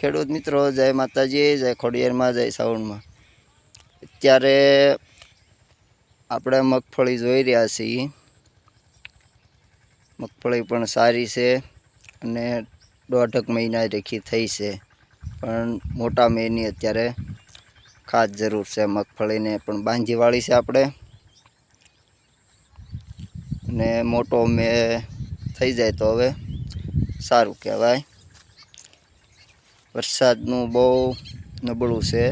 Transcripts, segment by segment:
ખેડૂત મિત્રો, જય માતાજી, જય ખોડિયારમાં, જય સાવણમાં અત્યારે આપણે મગફળી જોઈ રહ્યા છીએ. મગફળી પણ સારી છે અને દોઢક મહિના રેખી થઈ છે. પણ મોટા મેની અત્યારે ખાસ જરૂર છે મગફળીને પણ બાંધીવાળી છે આપણે. અને મોટો મે થઈ જાય તો હવે સારું કહેવાય. વરસાદનું બહુ નબળું છે.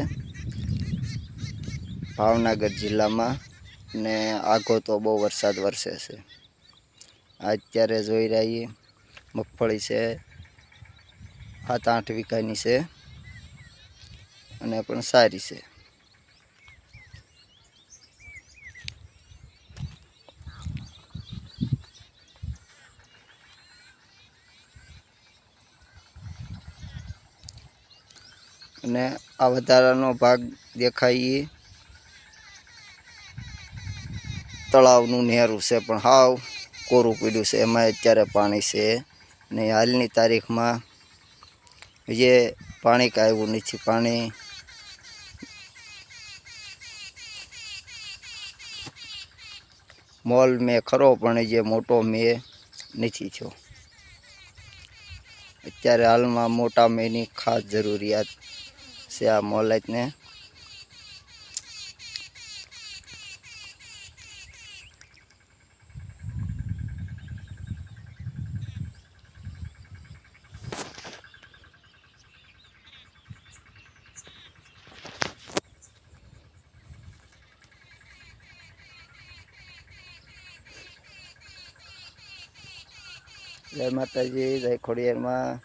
ભાવનગર જિલ્લામાં ને આગો તો બહુ વરસાદ વરસે છે. અત્યારે જોઈ રહીએ, મગફળી છે, સાત આઠ વીઘાની છે અને પણ સારી છે. અને આ વધારાનો ભાગ દેખાય તળાવનું નહેરું છે, પણ હાવ કોરું પીડ્યું છે. એમાં અત્યારે પાણી છે ને હાલની તારીખમાં જે પાણી કાંઈ નથી. પાણી મોલ મેં ખરો, પણ જે મોટો મેં નથી થયો. અત્યારે હાલમાં મોટા મેની ખાસ જરૂરિયાત છે આ મોલાઈટને જય માતાજી જય ખોડિયારમાં.